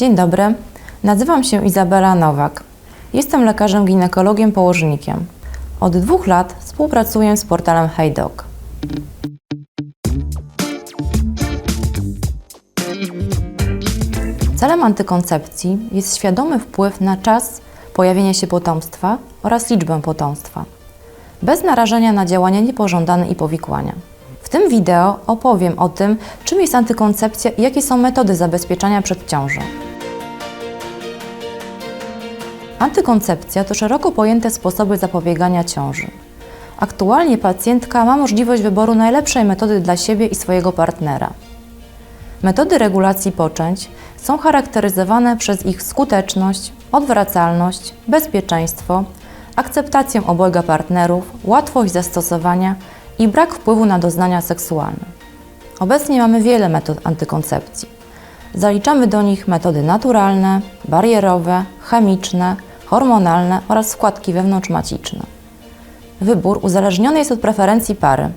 Dzień dobry, nazywam się Izabela Nowak. Jestem lekarzem ginekologiem położnikiem. Od dwóch lat współpracuję z portalem HeyDoc. Celem antykoncepcji jest świadomy wpływ na czas pojawienia się potomstwa oraz liczbę potomstwa, bez narażenia na działania niepożądane i powikłania. W tym wideo opowiem o tym, czym jest antykoncepcja i jakie są metody zabezpieczania przed ciążą. Antykoncepcja to szeroko pojęte sposoby zapobiegania ciąży. Aktualnie pacjentka ma możliwość wyboru najlepszej metody dla siebie i swojego partnera. Metody regulacji poczęć są charakteryzowane przez ich skuteczność, odwracalność, bezpieczeństwo, akceptację obojga partnerów, łatwość zastosowania i brak wpływu na doznania seksualne. Obecnie mamy wiele metod antykoncepcji. Zaliczamy do nich metody naturalne, barierowe, chemiczne, hormonalne oraz składki wewnątrzmaciczne. Wybór uzależniony jest od preferencji pary,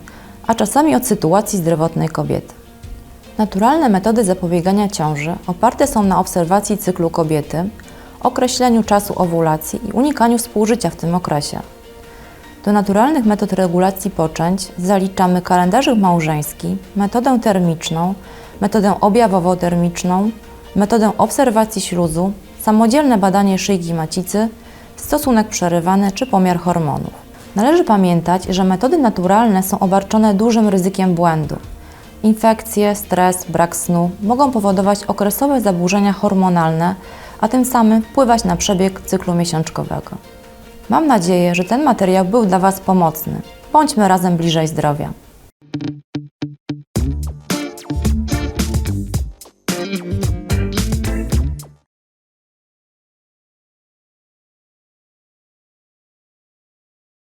a czasami od sytuacji zdrowotnej kobiety. Naturalne metody zapobiegania ciąży oparte są na obserwacji cyklu kobiety, określeniu czasu owulacji i unikaniu współżycia w tym okresie. Do naturalnych metod regulacji poczęć zaliczamy kalendarzyk małżeński, metodę termiczną, metodę objawowo-termiczną, metodę obserwacji śluzu, samodzielne badanie szyjki macicy, stosunek przerywany czy pomiar hormonów. Należy pamiętać, że metody naturalne są obarczone dużym ryzykiem błędu. Infekcje, stres, brak snu mogą powodować okresowe zaburzenia hormonalne, a tym samym wpływać na przebieg cyklu miesiączkowego. Mam nadzieję, że ten materiał był dla Was pomocny. Bądźmy razem bliżej zdrowia.